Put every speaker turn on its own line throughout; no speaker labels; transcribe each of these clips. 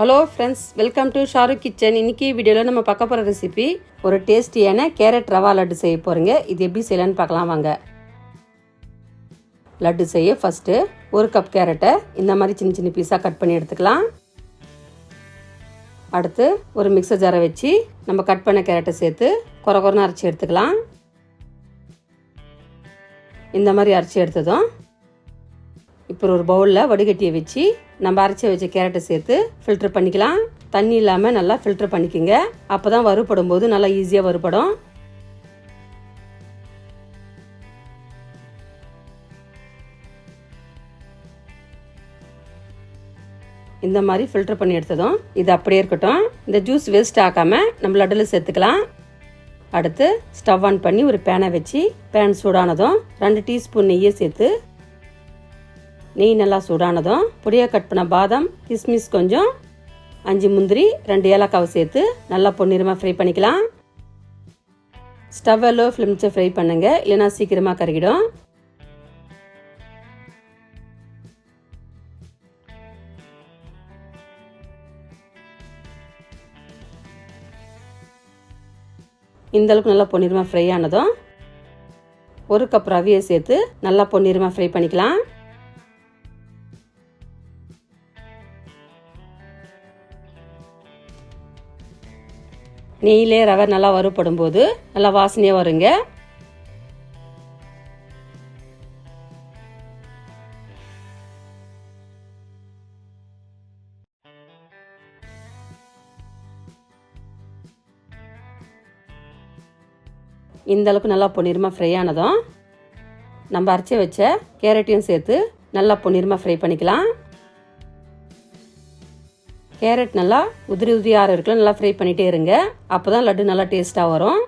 Hello friends welcome to Shahrukh kitchen இன்னைக்கு வீடியோவில் நம்ம பார்க்க போகிற ரெசிபி ஒரு டேஸ்டியான கேரட் ரவா லட்டு செய்ய போகிறீங்க இது எப்படி செய்யலான்னு பார்க்கலாம் வாங்க. லட்டு செய்ய ஃபஸ்ட்டு ஒரு கப் கேரட்டை இந்த மாதிரி சின்ன சின்ன பீஸாக கட் பண்ணி எடுத்துக்கலாம். அடுத்து ஒரு மிக்சர் ஜாரை வச்சு நம்ம கட் பண்ண கேரட்டை சேர்த்து குறை குறைன்னு அரைச்சி எடுத்துக்கலாம். இந்த மாதிரி அரைச்சி எடுத்ததும் இப்போ ஒரு பவுலில் வடிகட்டியை வச்சு நம்ம அரைச்சி வச்ச கேரட்டை சேர்த்து ஃபில்டர் பண்ணிக்கலாம். தண்ணி இல்லாமல் நல்லா ஃபில்டர் பண்ணிக்கோங்க. அப்போ தான் வறுபடும் போது நல்லா ஈஸியாக வறுபடும். இந்த மாதிரி ஃபில்டர் பண்ணி எடுத்ததும் இது அப்படியே இருக்கட்டும். இந்த ஜூஸ் வேஸ்ட் ஆக்காமல் நம்ம லட்டில் சேர்த்துக்கலாம். அடுத்து ஸ்டவ் ஆன் பண்ணி ஒரு பேனை வச்சு பேன் சூடானதும் ரெண்டு டீஸ்பூன் நெய்யை சேர்த்து நெய் நல்லா சூடானதும் பொடியாக கட் பண்ண பாதாம் கிஸ்மிஸ் கொஞ்சம் அஞ்சு முந்திரி ரெண்டு ஏலக்காவை சேர்த்து நல்லா பொன்னிறமாக ஃப்ரை பண்ணிக்கலாம். ஸ்டவ்வை லோ ஃப்ளேம்ஸை ஃப்ரை பண்ணுங்க இல்லைனா சீக்கிரமாக கருகிடும். இந்த அளவுக்கு நல்லா பொன்னிறமாக ஃப்ரை ஆனதும் ஒரு கப் ரவியை சேர்த்து நல்லா பொன்னிறமாக ஃப்ரை பண்ணிக்கலாம். நெய்யிலே ரவை நல்லா வறுபடும் போது நல்லா வாசனையாக வருங்க. இந்த அளவுக்கு நல்லா பொன்னிறமாக ஃப்ரை ஆனதும் நம்ம அரைச்சி வச்ச கேரட்டையும் சேர்த்து நல்லா பொன்னிறமாக ஃப்ரை பண்ணிக்கலாம். கேரட் நல்லா உதிரி உதிரியாக இருக்கலாம் நல்லா ஃப்ரை பண்ணிகிட்டே இருங்க. அப்போ தான் லட்டு நல்லா டேஸ்ட்டாக வரும்.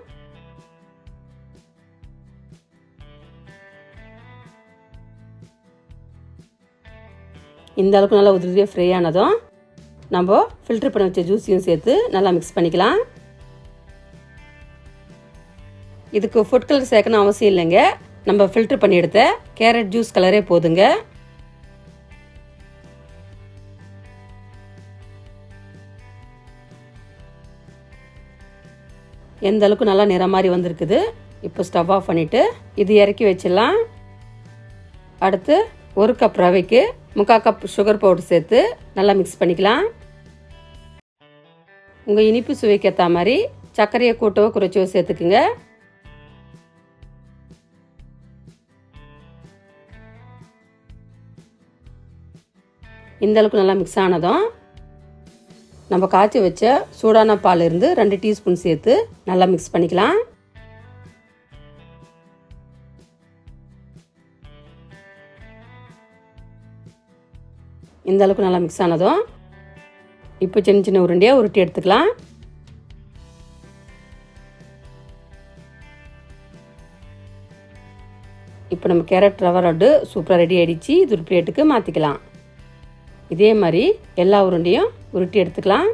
இந்த அளவுக்கு நல்லா உதிரியாக ஃப்ரை ஆனதும் நம்ம ஃபில்டர் பண்ணி வச்ச ஜூஸையும் சேர்த்து நல்லா மிக்ஸ் பண்ணிக்கலாம். இதுக்கு ஃபுட் கலர் சேர்க்கணும் அவசியம் இல்லைங்க. நம்ம ஃபில்டர் பண்ணி எடுத்த கேரட் ஜூஸ் கலரே போதுங்க. எந்த அளவுக்கு நல்லா நிற மாதிரி வந்திருக்குது. இப்போ ஸ்டவ் ஆஃப் பண்ணிவிட்டு இது இறக்கி வச்சிடலாம். அடுத்து ஒரு கப் ரவைக்கு முக்கால் கப் சுகர் பவுடர் சேர்த்து நல்லா மிக்ஸ் பண்ணிக்கலாம். உங்கள் இனிப்பு சுவைக்கேற்ற மாதிரி சர்க்கரையை கூட்டவோ குறைச்சவோ சேர்த்துக்குங்க. இந்தளவுக்கு நல்லா மிக்ஸ் ஆனதும் நம்ம காய்ச்சி வச்ச சூடான பால் இருந்து ரெண்டு டீஸ்பூன் சேர்த்து நல்லா மிக்ஸ் பண்ணிக்கலாம். இந்த அளவுக்கு நல்லா மிக்ஸ் ஆனதும் இப்போ சின்ன சின்ன உருண்டையாக உருட்டி எடுத்துக்கலாம். இப்போ நம்ம கேரட் ரவா லட்டு சூப்பராக ரெடி ஆகிடுச்சு இது ஒரு பிளேட்டுக்கு மாற்றிக்கலாம் இதே மாதிரி எல்லா உருண்டையும் உருட்டி எடுத்துக்கலாம்.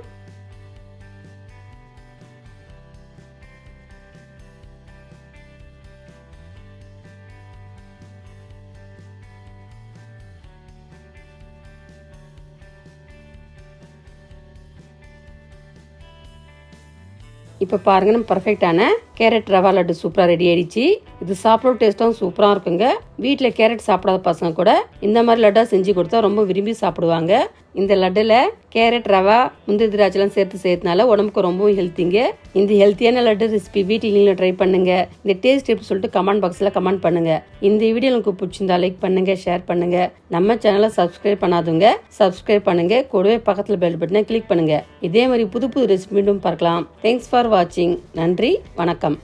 இப்போ பாருங்க நம்ம பர்ஃபெக்டான கேரட் ரவா லட்டு சூப்பராக ரெடி ஆயிடுச்சு. இது சாப்பிட டேஸ்ட்டும் சூப்பராக இருக்குங்க. வீட்டில் கேரட் சாப்பிடாத பசங்க கூட இந்த மாதிரி லட்டாக செஞ்சு கொடுத்தா ரொம்ப விரும்பி சாப்பிடுவாங்க. இந்த லட்டில் கேரட் ரவா முந்திரி திராட்சைலாம் சேர்த்து செய்யறதுனால உடம்புக்கு ரொம்பவும் ஹெல்த்திங்க இந்த ஹெல்த்தியான லட்டு ரெசிபி வீட்டில் நீங்களும் ட்ரை பண்ணுங்க. இந்த டேஸ்ட் எப்படி சொல்லிட்டு கமெண்ட் பாக்ஸில் கமெண்ட் பண்ணுங்க. இந்த வீடியோ உங்களுக்கு பிடிச்சிருந்தா லைக் பண்ணுங்க ஷேர் பண்ணுங்க. நம்ம சேனலை சப்ஸ்கிரைப் பண்ணாதவங்க சப்ஸ்கிரைப் பண்ணுங்க. கூடவே பக்கத்தில் பெல் பட்டனை கிளிக் பண்ணுங்க. இதே மாதிரி புது புது ரெசிபி மீண்டும் பார்க்கலாம். தேங்க்ஸ் ஃபார் வாட்சிங் நன்றி வணக்கம்.